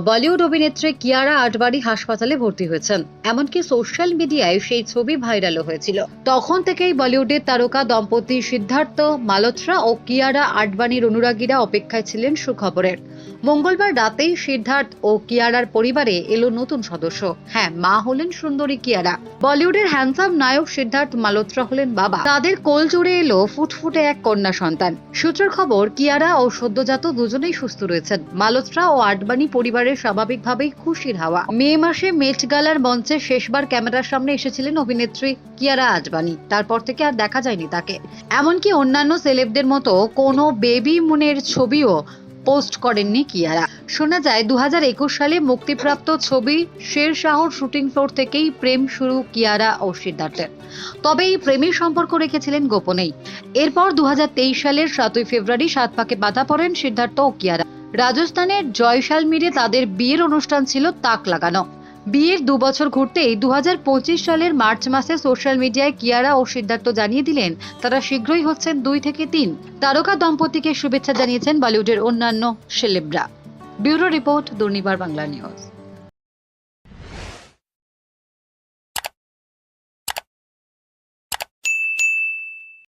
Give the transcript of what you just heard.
বলিউড অভিনেত্রী কিয়ারা আডবাণী হাসপাতালে ভর্তি হয়েছেন। এমনকি সোশ্যাল মিডিয়ায় সেই ছবি ভাইরালও হয়েছিল। তখন থেকেই বলিউডের তারকা দম্পতি সিদ্ধার্থ, মালহোত্রা ও কিয়ারা আডবাণীর অনুরাগীরা অপেক্ষায় ছিলেন সুখবরের। মঙ্গলবার রাতেই সিদ্ধার্থ ও কিয়ারার পরিবারে এলো নতুন সদস্য। হ্যাঁ মা হলেন সুন্দরী কিয়ারা। বলিউডের হ্যান্ডসাম নায়ক সিদ্ধার্থ মালহোত্রা হলেন বাবা। তাদের কোল জুড়ে এলো ফুটফুটে এক কন্যা সন্তান। সূত্রের খবর, কিয়ারা ও সদ্যজাত দুজনেই সুস্থ রয়েছেন। মালহোত্রা ও আডবাণী পরিবারের স্বাভাবিকভাবেই খুশির হাওয়া। মে মাসে মেট গালার মঞ্চে শেষবার ক্যামেরার সামনে এসেছিলেন অভিনেত্রী কিয়ারা আডবাণী তারপর থেকে আর দেখা যায়নি তাকে। এমনকি অন্যান্য সেলেবদের মতো কোনো বেবি মুনের ছবিও পোস্ট করেননি কিয়ারা। শোনা যায় দু হাজার একুশ সালে মুক্তিপ্রাপ্ত ছবি শের শাহর শুটিং ফ্লোর থেকেই প্রেম শুরু কিয়ারা ও সিদ্ধার্থের। তবে এই প্রেমের সম্পর্ক রেখেছিলেন গোপনেই। এরপর দু হাজার তেইশ সালের সাতই ফেব্রুয়ারি সাত পাকে বাধা পড়েন সিদ্ধার্থ ও কিয়ারা। রাজস্থানের জয়সালমীরে তাদের বিয়ের অনুষ্ঠান ছিল তাক লাগানো। বিয়ের দু বছর ঘুরতেই দু হাজার পঁচিশ সালের মার্চ মাসে সোশ্যাল মিডিয়ায় কিয়ারা ও সিদ্ধার্থ জানিয়ে দিলেন, তারা শীঘ্রই হচ্ছেন দুই থেকে তিন। তারকা দম্পতিকে শুভেচ্ছা জানিয়েছেন বলিউডের অন্যান্য সেলেবরা। Bureau report Durnibar Bangla news.